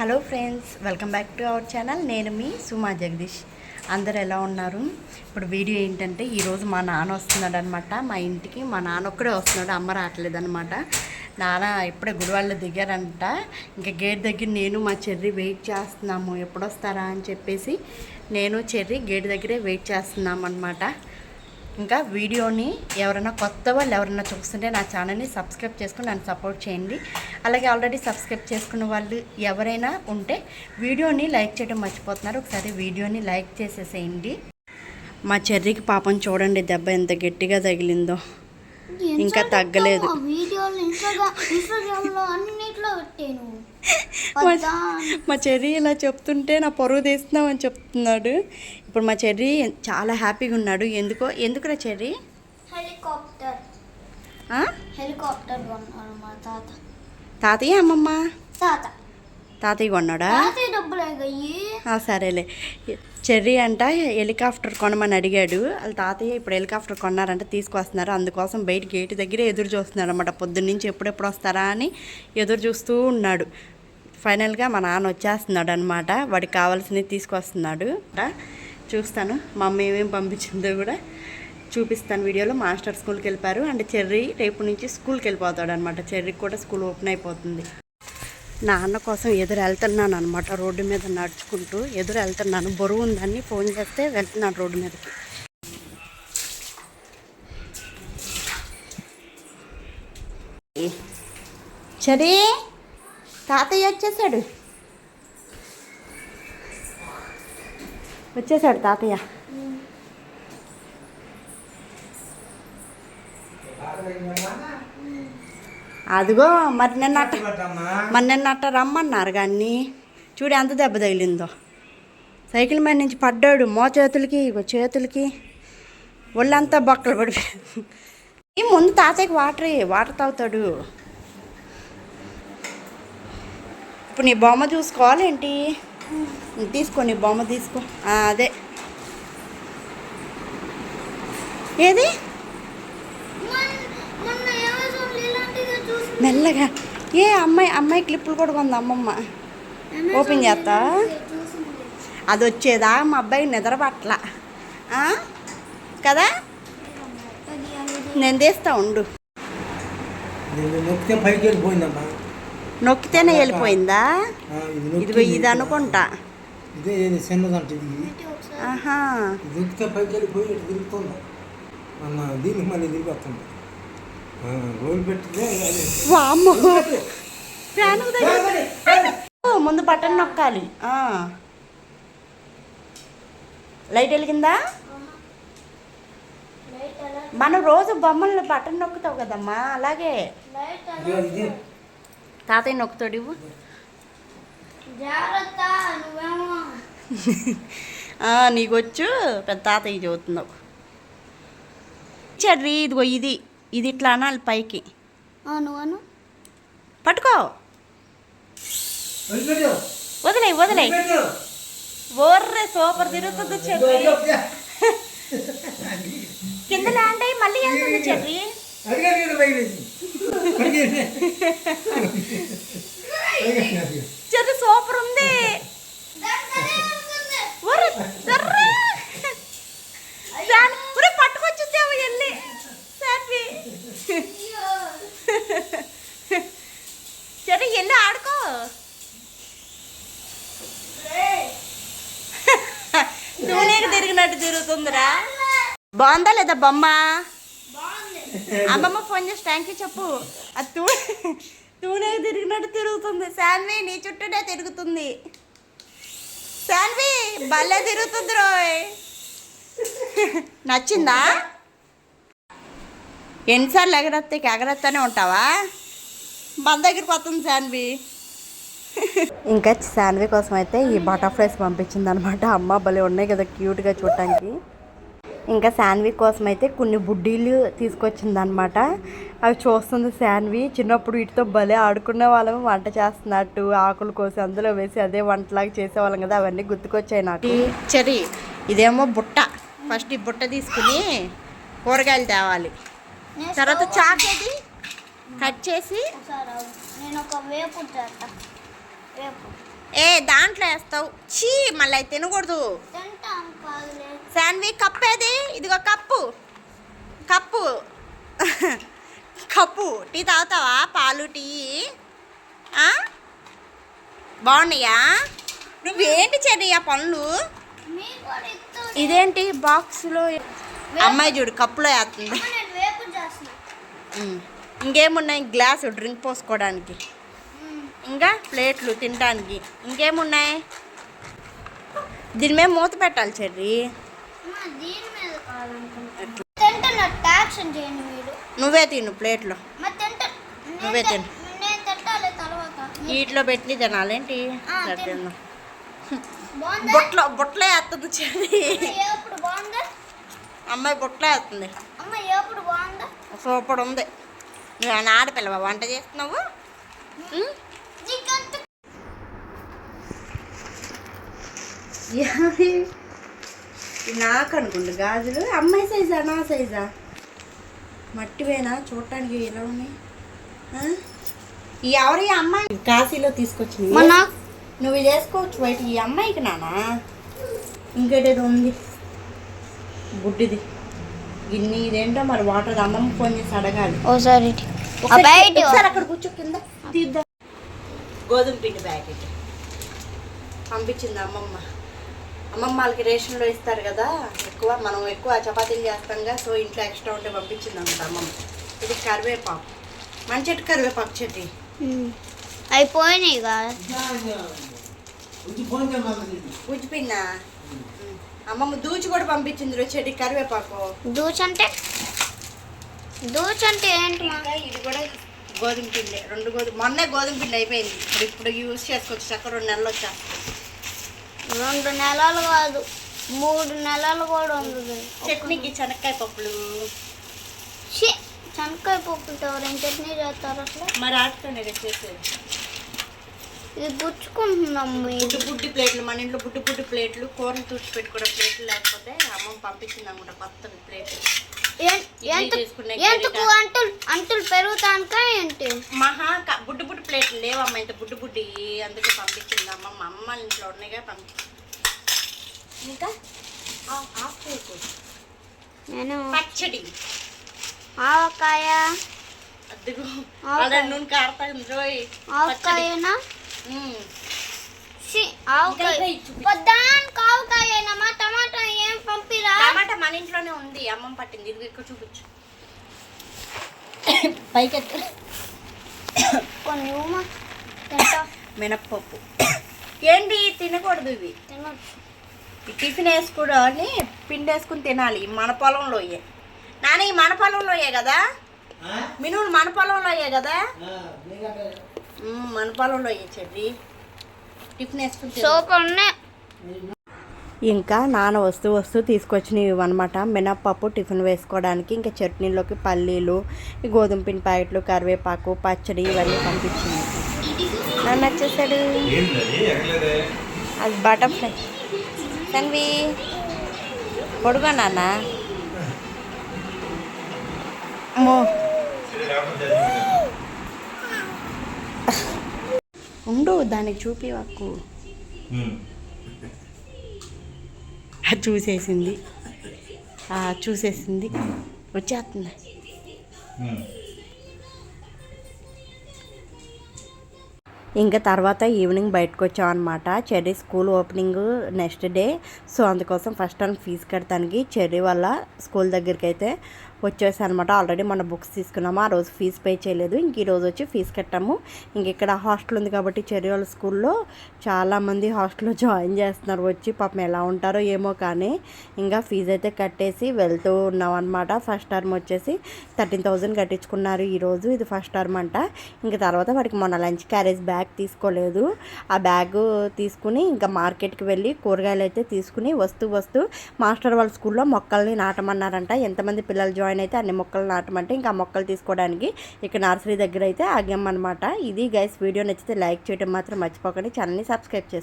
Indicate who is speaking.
Speaker 1: Hello friends welcome back to our channel. నేను మీ సుమా జగదీష్. అందరు ఎలా ఉన్నారు? ఇప్పుడు వీడియో ఏంటంటే ఈరోజు మా నాన్న వస్తున్నాడు అనమాట మా ఇంటికి మా నాన్న ఒక్కడే వస్తున్నాడు అమ్మ రావట్లేదు అనమాట నాన్న ఇప్పుడే గుడివాళ్ళు దిగారంట. ఇంకా గేట్ దగ్గర నేను మా చెర్రి వెయిట్ చేస్తున్నాము. ఎప్పుడు వస్తారా అని చెప్పేసి నేను చెర్రి గేట్ దగ్గరే వెయిట్ చేస్తున్నాం అనమాట ఇంకా వీడియోని ఎవరైనా కొత్త వాళ్ళు ఎవరైనా చూస్తుంటే నా ఛానల్ని సబ్స్క్రైబ్ చేసుకుని నన్ను సపోర్ట్ చేయండి. అలాగే ఆల్రెడీ సబ్స్క్రైబ్ చేసుకున్న వాళ్ళు ఎవరైనా ఉంటే వీడియోని లైక్ చేయడం మర్చిపోతున్నారు. ఒకసారి వీడియోని లైక్ చేసేసేయండి. మా చెర్రికి పాపం చూడండి దెబ్బ ఎంత గట్టిగా తగిలిందో. ఇంకా తగ్గలేదు. మా- చెర్రీ ఇలా చెప్తుంటే నా పరువు తీస్తున్నామని చెప్తున్నాడు. ఇప్పుడు మా చెర్రీ చాలా హ్యాపీగా ఉన్నాడు. ఎందుకో? ఎందుకురా చెర్రీ?
Speaker 2: హెలికాప్టర్? హెలికాప్టర్ కొన్నాడు మా తాత.
Speaker 1: తాతయ్య అమ్మమ్మ?
Speaker 2: తాత.
Speaker 1: తాతయ్య కొన్నాడా? సరేలే. చెర్రీ అంట హెలికాప్టర్ కొనమని అడిగాడు. వాళ్ళ తాతయ్య ఇప్పుడు హెలికాప్టర్ కొన్నారంట తీసుకొస్తున్నారు అందుకోసం బయట గేట్ దగ్గరే ఎదురు చూస్తున్నాడు అనమాట పొద్దున్నుంచి ఎప్పుడెప్పుడు వస్తారా అని ఎదురు చూస్తూ ఉన్నాడు. ఫైనల్గా మా నాన్న వచ్చేస్తున్నాడు అనమాట వాడికి కావాల్సినవి తీసుకొస్తున్నాడు చూస్తాను. మా అమ్మ ఏమేమి పంపించిందో కూడా చూపిస్తాను వీడియోలో. మాస్టర్ స్కూల్కి వెళ్ళిపారు అండ్ చెర్రీ రేపు నుంచి స్కూల్కి వెళ్ళిపోతాడు అనమాట చెర్రీకి కూడా స్కూల్ ఓపెన్ అయిపోతుంది. నాన్న కోసం ఎదురు వెళ్తున్నాను అనమాట రోడ్డు మీద నడుచుకుంటూ ఎదురు వెళ్తున్నాను బరువు ఉందని ఫోన్ చేస్తే వెళ్తున్నాను రోడ్డు మీదకి. సరే తాతయ్య వచ్చేసాడు. వచ్చేసాడు తాతయ్య. అదిగో మరి నిన్న అట్ట మరి నిన్న అట్ట రమ్మన్నారు కానీ చూడు ఎంత దెబ్బ తగిలిందో. సైకిల్ మీద నుంచి పడ్డాడు మో చేతులకి ఇగో చేతులకి. ఒళ్ళంతా బొక్కలు పడి ఈ ముందు తాతయ్యకి వాటర్ వాటర్ తాగుతాడు. ఇప్పుడు నీ బొమ్మ చూసుకోవాలేంటి? తీసుకోండి బొమ్మ తీసుకో. అదే. ఏది? మెల్లగా. ఏ అమ్మాయి అమ్మాయి క్లిప్పులు కూడా కొంది అమ్మమ్మ? ఓపెన్ చేస్తా? అది వచ్చేదా? మా అబ్బాయి నిద్ర పట్ల. కదా? నేను తీస్తా ఉండు.
Speaker 3: పైకి వెళ్ళిపోయిందమ్మా.
Speaker 1: నొక్కితేనే వెళ్ళిపోయిందా ఇదిగో ఇది అనుకుంటా
Speaker 3: ఇదే ఇది చిన్నదంట ఇది
Speaker 2: పెట్టి ఒకసారి
Speaker 1: ఆహా
Speaker 3: ఇది నొక్కితే పైకి వెళ్ళిపోయి ఇటు తిరుగుతుంది మన దీనికి మళ్ళీ తిరిగి వస్తుంది ఆ, రోలు పెట్టితే అది.
Speaker 1: వామ్మో ఫ్యాన్ ఓ, ముందు బటన్ నొక్కాలి ఆ. లైట్ వెలిగిందా? మనం రోజు బొమ్మలు బటన్ నొక్కుతావు కదమ్మా అలాగే
Speaker 2: లైట్
Speaker 3: ఇదిగో
Speaker 2: ఎలా
Speaker 3: ఇది
Speaker 1: తాతయ్య నొక్కుతాడు ఇవ్వు.
Speaker 2: జాగ్రత్త నువ్వేమో.
Speaker 1: ఆ, నీకు వచ్చు పెద్ద తాతయ్య చదువుతున్నావు. చెర్రీ ఇదిగో ఇది. ఇది ఇట్లా అనాలి పైకి.
Speaker 2: ఆ, నువ్వను
Speaker 1: పట్టుకో. వదిలే వదిలే. ఓర్రే సూపర్ తిరుగుతుంది చెర్రీ. కింద ల్యాండ్ అయ్యి మళ్ళీ వెళ్తుంది చెర్రీ.
Speaker 3: అడిగారు
Speaker 1: సూపర్ ఉంది పట్టుకొచ్చేసావు వెళ్ళి వెళ్ళి ఆడుకో తూనేకి తిరిగినట్టు తిరుగుతుందిరా బాగుందా లేదా బొమ్మ అమ్మమ్మ ఫోన్ చేసి థ్యాంక్ యూ చెప్పు. అది తూ తూనే తిరిగినట్టు తిరుగుతుంది. శాన్వి నీ చుట్టూనే తిరుగుతుంది. శాన్వి భలే తిరుగుతుంది రోయ్. నచ్చిందా? ఎన్నిసార్లు ఎగరత్తే ఎగరత్తనే ఉంటావా? మన దగ్గరికి వస్తుంది శాన్వి. ఇంకా శాన్వి కోసం అయితే ఈ బటర్ఫ్లైస్ పంపించింది అనమాట అమ్మ భలే ఉన్నాయి కదా క్యూట్గా చూడటానికి ఇంకా శాన్వి కోసం అయితే కొన్ని బుడ్డీలు తీసుకొచ్చింది అనమాట అవి చూస్తుంది శాన్వి. చిన్నప్పుడు వీటితో భలే ఆడుకునే వాళ్ళం వంట చేస్తున్నట్టు ఆకులు కోసి అందులో వేసి అదే వంటలాగా చేసేవాళ్ళం కదా అవన్నీ గుర్తుకొచ్చాయి నాకు. చెరి ఇదేమో బుట్ట. ఫస్ట్ ఈ బుట్ట తీసుకుని కూరగాయలు తేవాలి. తర్వాత చాకేది కట్ చేసి.
Speaker 2: నేను ఒక వేపు వేపు.
Speaker 1: ఏ దాంట్లో వేస్తావు. చీ మళ్ళీ తినకూడదు. శాన్వి కప్ ఏది? ఇదిగో కప్పు. కప్పు. కప్పు. టీ తాగుతావా? పాలు టీ. ఆ? బాగున్నాయా? నువ్వేంటి చెర్రీ ఆ పనులు? ఇదేంటి? బాక్స్లో అమ్మాయి చూడు కప్పులో వేస్తుంది. ఇంకేమున్నాయి? గ్లాసు డ్రింక్ పోసుకోవడానికి. ఇంకా ప్లేట్లు తినడానికి. ఇంకేమున్నాయి? దీని మీద మూత పెట్టాలి చెర్రీ. నువ్వే తిను ప్లేట్లో. నువ్వే తిను. వీటిలో పెట్టి తినాలేంటి?
Speaker 2: ఆ,
Speaker 1: సరే
Speaker 2: తిను.
Speaker 1: తిందాం.
Speaker 2: బాగుందా?
Speaker 1: బుట్టలో బుట్టలో వేస్తుంది చెర్రీ. అమ్మాయి బుట్టలో వేస్తుంది. సూపర్ ఉంది. నువ్వు ఆడపిల్లవా? వంట చేస్తున్నావు? నాకు అనుకుంటు గాజులు. అమ్మాయి సైజా నా సైజా? మట్టివేనా చూడటానికి ఎలా ఉన్నాయి? ఆ? ఈ ఎవరి అమ్మాయి? కాశీలో తీసుకొచ్చింది.
Speaker 2: మొన్న
Speaker 1: నువ్వు ఇది వేసుకోవచ్చు బయట ఈ అమ్మాయికి నానా? ఇంకేటేదో ఉంది. గుడ్డిది గిన్నె ఇదేంటో మరి వాటర్ అమ్మమ్మ ఫోన్ చేసి అడగాలి.
Speaker 2: ఓసారి
Speaker 1: ఒకసారి అక్కడ కూర్చో కింద తీద్దాం. గోధుమ పిండి ప్యాకెట్. పంపించింది అమ్మమ్మ. అమ్మమ్మ వాళ్ళకి రేషన్లో ఇస్తారు కదా ఎక్కువ మనం ఎక్కువ చపాతీలు చేస్తాంగా సో ఇంట్లో ఎక్స్ట్రా ఉంటే పంపించింది అనమాట అమ్మమ్మ. ఇది కరివేపాకు. మంచి చెట్టు కరివేపాకు చెట్టు
Speaker 2: అయిపోయినాయి
Speaker 1: ఉజ్జిపిన్నా అమ్మమ్మ దూచి కూడా పంపించింది రో చెట్టు కరివేపాకు.
Speaker 2: దూచ్ అంటే దూచ్ అంటే ఏంటి
Speaker 1: ఇది కూడా గోధుమ పిండి రెండు గోధుమ మొన్నే గోధుమ పిండి అయిపోయింది. ఇప్పుడు ఇప్పుడు యూస్ చేసుకోవచ్చు చక్క రెండు నెలలు వచ్చేస్తుంది.
Speaker 2: రెండు నెలలు కాదు మూడు నెలలు కూడా ఉంది
Speaker 1: చట్నీకి శనక్కాయ పప్పులు.
Speaker 2: ఛీ, శనక్కాయ పప్పుతో ఎవరైనా చట్నీ చేస్తారు అసలు?
Speaker 1: మరి ఆటతోనే చేసేది.
Speaker 2: ఇది గుచ్చుకుంటున్నాం
Speaker 1: బుడ్డు బుడ్డి ప్లేట్లు మన ఇంట్లో బుడ్డు బుడ్డి ప్లేట్లు కూరలు తూచి పెట్టుకునే ప్లేట్లు లేకపోతే అమ్మమ్మ పంపించింది అనమాట కొత్త ప్లేట్లు
Speaker 2: ఎందుకు. అంటులు అంటులు పెరుగుతానుక ఏంటి?
Speaker 1: మహా బుడ్డు బుడ్డి ప్లేట్లు లేవమ్మ ఇంత బుడ్డు బుడ్డి అందుకే పంపించింది. వాళ్ళ ఇంట్లో ఉన్నాయిగా పంపించింది ఇంకా? ఆఫ్.
Speaker 2: నేను
Speaker 1: పచ్చడి.
Speaker 2: ఆవకాయ.
Speaker 1: అలా నూనె కారుతాంది రోయ్
Speaker 2: ఆవకాయనా? టమాటా ఏం పంపిరా?
Speaker 1: టమాటా మన ఇంట్లోనే ఉంది అమ్మమ్మ పట్టింది. ఇది ఇక్కడ చూపించు. పైకెత్తు. మినప్పప్పు. ఏంటి? తినకూడదు ఇవి. టిఫిన్ వేసుకుని పిండి వేసుకుని తినాలి మన పొలంలోయే నాన్న ఈ మన పొలంలోయే కదా? మినువులు మన పొలంలోయే కదా? మన పొలంలోయే చెర్రి. టిఫిన్ వేసుకుని తిను.
Speaker 2: సూపర్ ఉన్నాయి
Speaker 1: ఇంకా నాన్న వస్తూ వస్తూ తీసుకొచ్చినవి అనమాట మినప్పప్పు టిఫిన్ వేసుకోవడానికి ఇంకా చట్నీలోకి పల్లీలు ఈ గోధుమ పిండి ప్యాకెట్లు కరివేపాకు పచ్చడి ఇవన్నీ పంపించింది. నాన్న వచ్చేసాడు అది బటర్ఫ్లై. తన్వి పొడుగా నాన్న? ఉండు దానికి చూపి వాకు అది చూసేసింది. ఆ, చూసేసింది. వచ్చేస్తుంది. ఇంకా తర్వాత ఈవినింగ్ బయటకు వచ్చాం అనమాట Cherry school opening next day. So అందుకోసం ఫస్ట్ టైం ఫీజు కడతానికి చెర్రీ వల్ల స్కూల్ దగ్గరికి అయితే వచ్చేసాయి అనమాట ఆల్రెడీ మన బుక్స్ తీసుకున్నాము. ఆ రోజు ఫీజు పే చేయలేదు. ఇంక ఈ రోజు వచ్చి ఫీజు కట్టాము. ఇంక ఇక్కడ హాస్టల్ ఉంది కాబట్టి చెర్రీ వాళ్ళ స్కూల్లో చాలామంది హాస్టల్లో జాయిన్ చేస్తున్నారు. వచ్చి పాపం ఎలా ఉంటారో ఏమో కానీ ఇంకా ఫీజు అయితే కట్టేసి వెళ్తూ ఉన్నాం అనమాట ఫస్ట్ టర్మ్ వచ్చేసి థర్టీన్ థౌజండ్ కట్టించుకున్నారు ఈరోజు ఇది ఫస్ట్ టర్మ్ అంట. ఇంకా తర్వాత వాడికి మొన్న లంచ్ క్యారేజ్ బ్యాగ్ తీసుకోలేదు. ఆ బ్యాగ్ తీసుకుని ఇంకా మార్కెట్కి వెళ్ళి కూరగాయలు అయితే తీసుకుని వస్తూ వస్తూ మాస్టర్ వాళ్ళ స్కూల్లో మొక్కల్ని నాటమన్నారంట. ఎంతమంది పిల్లలు జాయిన్ అయితే అన్ని మొక్కలు నాటమంటే ఇంకా మొక్కలు తీసుకోవడానికి ఇక్కడ నర్సరీ దగ్గర అయితే ఆగామన్నమాట. ఇది గైస్ వీడియో నచ్చితే లైక్ చేయడం మాత్రం మర్చిపోకండి. ఛానల్ని సబ్స్క్రైబ్ చేసుకోండి